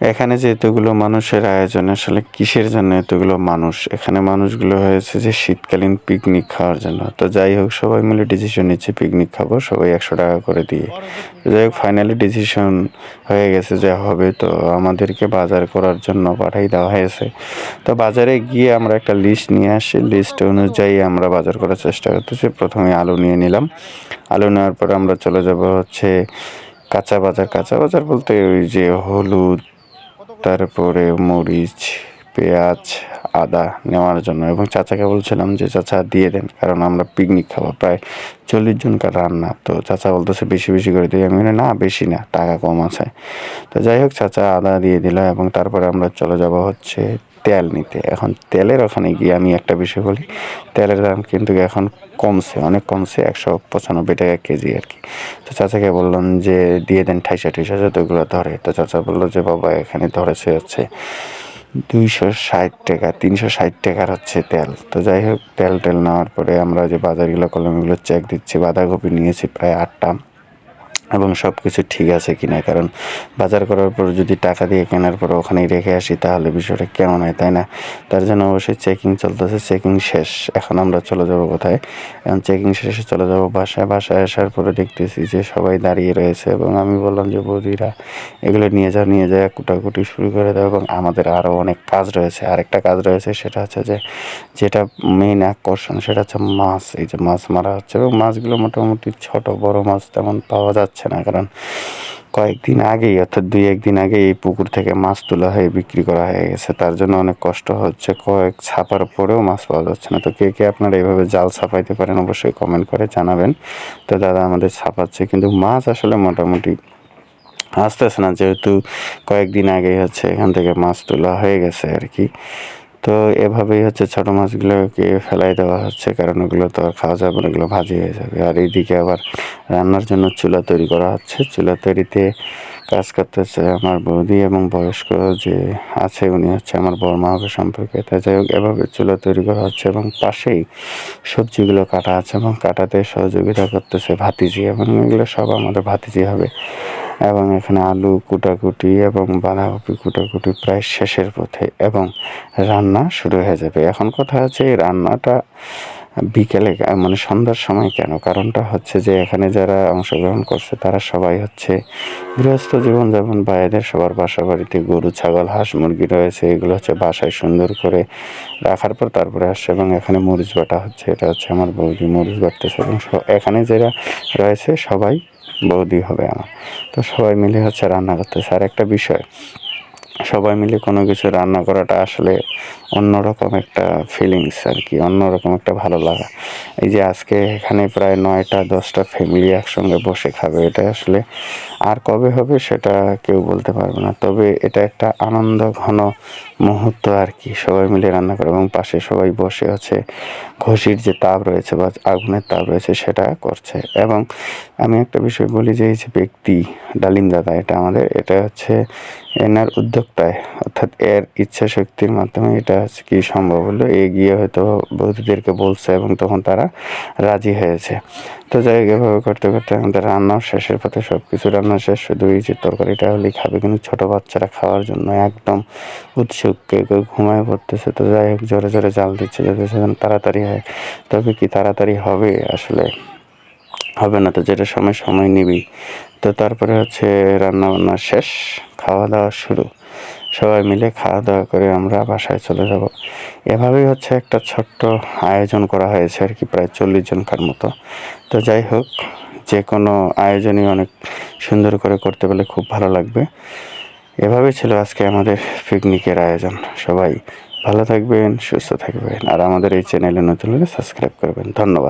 এখানে যে এতগুলো মানুষের আয়োজন, আসলে কিসের জন্য এতগুলো মানুষ? এখানে মানুষগুলো হয়েছে যে শীতকালীন পিকনিক খাওয়ার জন্য। তো যাই হোক, সবাই মিলে ডিসিশন নিচ্ছে পিকনিক খাব, সবাই একশো টাকা করে দিয়ে। যাই হোক ফাইনালি ডিসিশন হয়ে গেছে যে হবে। তো আমাদেরকে বাজার করার জন্য পাঠাই দেওয়া হয়েছে। তো বাজারে গিয়ে আমরা একটা লিস্ট নিয়ে আসি। লিস্ট অনুযায়ী আমরা বাজার করার চেষ্টা করতেছি। প্রথমে আলু নিয়ে নিলাম। আলু নেওয়ার পরে আমরা চলে যাব হচ্ছে কাঁচা বাজার। কাঁচা বাজার বলতে ওই যে হলুদ তারপরে মরিচ, পেঁয়াজ, আদা নেওয়ার জন্য এবং চাচাকে বলছিলাম যে, চাচা, দিয়ে দেন, কারণ আমরা পিকনিক খাব। প্রায় চল্লিশ জনকার রান্না। তো চাচা বলতেছে, বেশি বেশি করে দিই আমি না, বেশি না, টাকা কম আছে। তো যাই হোক, চাচা আদা দিয়ে দিল এবং তারপরে আমরা চলে যাব হচ্ছে তেল নিতে। এখন তেলের ওখানে গিয়ে আমি একটা বিষয় বলি, তেলের দাম কিন্তু এখন কমছে, অনেক কমছে, একশো পঁচানব্বই টাকা কেজি আর কি। তো চাচাকে বললাম যে, দিয়ে দেন ঠাইসা ঠাইসা যতগুলো ধরে। তো চাচা বলল যে, বাবা, এখানে ধরেছে হচ্ছে দুইশো ষাট টাকা, তিনশো ষাট টাকার হচ্ছে তেল। তো যাই হোক, তেল টেল নেওয়ার পরে আমরা যে বাজারগুলো করলাম, এগুলো চেক দিচ্ছি। বাঁধাকপি নিয়েছি প্রায় আটটা। এবং সব কিছু ঠিক আছে কি না কারণ বাজার করার পর যদি টাকা দিয়ে কেনার পর ওখানেই রেখে আসি, তাহলে বিষয়টা কেমন হয়, তাই না? তার জন্য অবশ্যই চেকিং চলতেছে চেকিং শেষ। এখন আমরা চলে যাব কোথায়? এখন চেকিং শেষে চলে যাব বাসায়। বাসায় আসার পরে দেখতেছি যে সবাই দাঁড়িয়ে রয়েছে এবং আমি বললাম যে, বৌদিরা, এগুলো নিয়ে যাও, নিয়ে যায় কুটাকুটি শুরু করে দাও। এবং আমাদের আরও অনেক কাজ রয়েছে। আরেকটা কাজ রয়েছে, সেটা হচ্ছে যে, যেটা মেইন আকর্ষণ, সেটা হচ্ছে মাছ। এই যে মাছ মারা হচ্ছে এবং মাছগুলো মোটামুটি ছোট, বড় মাছ তেমন পাওয়া যাচ্ছে না, কারণ কয়েকদিন আগেই, অর্থাৎ দুই একদিন আগে এই পুকুর থেকে মাছ তোলা হয়ে, বিক্রি করা হয়ে গেছে। তার জন্য অনেক কষ্ট হচ্ছে। কয়েক ছাপার পরেও মাছ পাওয়া যাচ্ছে না। তো কে কে আপনারা এইভাবে জাল ছাপাইতে পারেন, অবশ্যই কমেন্ট করে জানাবেন। তো দাদা আমাদের ছাপাচ্ছে, কিন্তু মাছ আসলে মোটামুটি আসতেছে না। যেহেতু কয়েকদিন আগেই হচ্ছে এখান থেকে মাছ তোলা হয়ে গেছে আর কি। তো এভাবেই হচ্ছে ছোটো মাছগুলোকে ফেলাই দেওয়া হচ্ছে, কারণ ওগুলো তো আর খাওয়া যাবে না, ওগুলো ভাজি হয়ে যাবে। আর এইদিকে আবার রান্নার জন্য চুলা তৈরি করা হচ্ছে। চুলা তৈরিতে কাজ করতেছে আমার বৌদি এবং বয়স্ক যে আছে, উনি হচ্ছে আমার বর্মা হবে সম্পর্কে। তাই যাই হোক, এভাবে চুলা তৈরি করা হচ্ছে এবং পাশেই সবজিগুলো কাটা আছে এবং কাটাতে সহযোগিতা করতেছে ভাতিজি এবং এগুলো সব আমাদের ভাতিজি হবে। এবং এখানে আলু কুটাকুটি এবং বাঁধাকপি কুটাকুটি প্রায় শেষের পথে এবং রান্না শুরু হয়ে যাবে। এখন কথা হচ্ছে এই রান্নাটা বিকেলে মানে সন্ধ্যার সময় কেন? কারণটা হচ্ছে যে এখানে যারা অংশগ্রহণ করছে তারা সবাই হচ্ছে গৃহস্থ জীবনযাপন বা এদের সবার বাসা বাড়িতে গরু, ছাগল, হাঁস, মুরগি রয়েছে। এগুলো হচ্ছে বাসায় সুন্দর করে রাখার পর তারপরে আসছে এবং এখানে মরিচ বাটা হচ্ছে, এটা হচ্ছে আমার বৌদি মরিচ বাটতেছে এবং এখানে যারা রয়েছে সবাই বৌদি হবে আমার। তো সবাই মিলে হচ্ছে রান্না করতেছে। আর একটা বিষয় সবাই মিলে কোনো কিছু রান্না করাটা আসলে অন্যরকম একটা ফিলিংস আর কি, অন্যরকম একটা ভালো লাগা। এই যে আজকে এখানে প্রায় নয়টা, দশটা ফ্যামিলি একসঙ্গে বসে খাবে, এটা আসলে আর কবে হবে সেটা কেউ বলতে পারবে না। তবে এটা একটা আনন্দ ঘন মুহূর্ত আর কি, সবাই মিলে রান্না করে এবং পাশে সবাই বসে আছে ঘষির যে তাপ রয়েছে বা আগুনের তাপ রয়েছে সেটা করছে। এবং আমি একটা বিষয় বলি যে এই যে ব্যক্তি ডালিম দাদা, এটা আমাদের, এটা হচ্ছে এনার উদ্যোক্তায় অর্থাৎ এর ইচ্ছা শক্তির মাধ্যমে এটা হচ্ছে কি সম্ভব হলো, এগিয়ে হয়তো বৌদিদেরকে বলছে এবং তখন তারা রাজি হয়েছে। তো যাই হোক, এভাবে করতে করতে আমাদের রান্নাও শেষের পথে সব কিছু রান্না শেষ, শুধু এই যে তরকারিটা হলেই খাবে, কিন্তু ছোটো বাচ্চারা খাওয়ার জন্য একদম উৎসুক, কেউ কেউ ঘুমায় পড়তেছে, তো যাই হোক, জোরে জোরে জাল দিচ্ছে যাতে তাড়াতাড়ি হয়। তবে কি তাড়াতাড়ি হবে আসলে হবে না তো যেটা সময় সময় নিবি। তো তারপরে হচ্ছে রান্না বান্না শেষ, খাওয়া দাওয়া শুরু। সবাই মিলে খাওয়া দাওয়া করে আমরা বাসায় চলে যাব। এভাবেই হচ্ছে একটা ছোট্ট আয়োজন করা হয়েছে আর কি, প্রায় চল্লিশ জনকার মতো। তো যাই হোক যে কোনো আয়োজনই অনেক সুন্দর করে করতে পারলে খুব ভালো লাগবে। এভাবেই ছিল আজকে আমাদের পিকনিকের আয়োজন। সবাই ভালো থাকবেন, সুস্থ থাকবেন। আর আমাদের এই চ্যানেলে নতুন হলে সাবস্ক্রাইব করবেন। ধন্যবাদ।